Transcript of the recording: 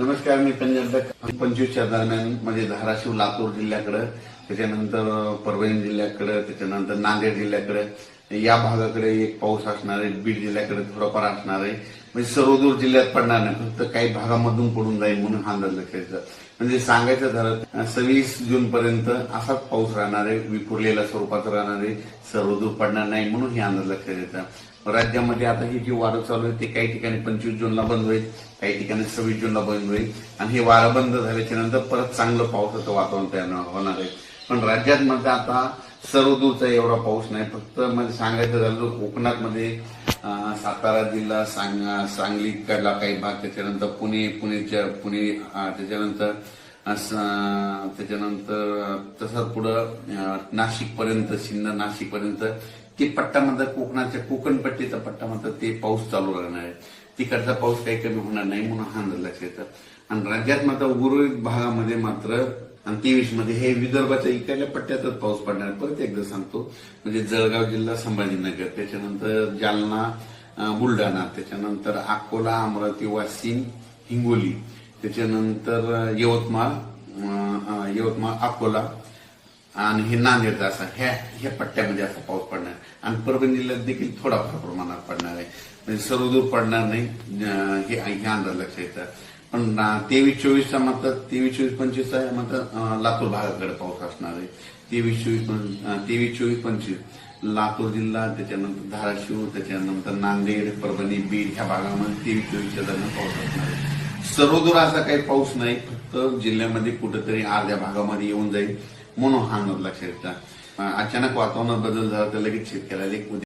नमस्कार मी पंजाब पंचवीसच्या दरम्यान म्हणजे धाराशिव लातूर जिल्ह्याकडे त्याच्यानंतर परभणी जिल्ह्याकडे त्याच्यानंतर नांदेड जिल्ह्याकडे या भागाकडे एक पाऊस असणार आहे बीड जिल्ह्याकडे थोडाफार असणार आहे. म्हणजे सर्वदूर जिल्ह्यात पडणार नाही फक्त काही भागामधून पडून जाईल म्हणून हा अंदाज लक्षायचा म्हणजे सांगायचं झालं सव्वीस जून पर्यंत असाच पाऊस राहणार आहे विखुरलेल्या स्वरूपाचा राहणार आहे सर्वदूर पडणार नाही म्हणून हे अंदाज लक्षात येतं राज्यामध्ये आता ही जी वारं चालू आहे ते काही ठिकाणी पंचवीस जूनला बंद होईल काही ठिकाणी सव्वीस जूनला बंद होईल. आणि हे वारं बंद झाल्याच्यानंतर परत चांगलं पावसाचं वातावरण तयार होणार आहे. पण राज्यात मध्ये आता सर्वदूरचा एवढा पाऊस नाही. फक्त म्हणजे सांगायचं झालं तर कोकणात मध्ये सातारा जिल्हा सांग सांगली कडला काही भाग त्याच्यानंतर पुणे पुणेच्या पुणे त्याच्यानंतर त्याच्यानंतर तसंच पुढं नाशिक पर्यंत सिन्नर नाशिक पर्यंत ते म्हणतात कोकणाच्या कोकण पट्टीचा पट्टा म्हणतात ते पाऊस चालू राहणार आहे. तिकडचा पाऊस काही कमी होणार नाही म्हणून हा अंदाज लक्षात येतं आणि राज्यात मात्र उर्वरित भागामध्ये मात्र आणि तेवीसमध्ये हे विदर्भाच्या इकडल्या पट्ट्यातच पाऊस पडणार परत एकदा सांगतो म्हणजे जळगाव जिल्हा संभाजीनगर त्याच्यानंतर जालना बुलढाणा त्याच्यानंतर अकोला अमरावती वाशिम हिंगोली त्याच्यानंतर यवतमाळ यवतमाळ अकोला आणि हे नांदेडचा असा ह्या ह्या पट्ट्यामध्ये असा पाऊस पडणार. आहे. आणि परभणी जिल्ह्यात देखील थोडाफार प्रमाणात पडणार आहे. म्हणजे सर्वदूर पडणार नाही हे अंदाज लक्षात येतं. पण तेवीस चोवीसचा मात्र तेवीस चोवीस पंचवीसचा मात्र लातूर भागाकडे पाऊस असणार आहे. तेवीस चोवीस तेवीस चोवीस पंचवीस लातूर जिल्हा त्याच्यानंतर धाराशिव त्याच्यानंतर नांदेड परभणी बीड ह्या भागामध्ये तेवीस चोवीसच्या दरम्यान पाऊस असणार आहे. सर्वदूर असा काही पाऊस नाही फक्त जिल्ह्यामध्ये कुठेतरी अर्ध्या भागामध्ये येऊन जाईल. म्हणून हा अंदाज लक्षात येतात अचानक वातावरणात बदल झाला तर लगेच शेतकऱ्याला एक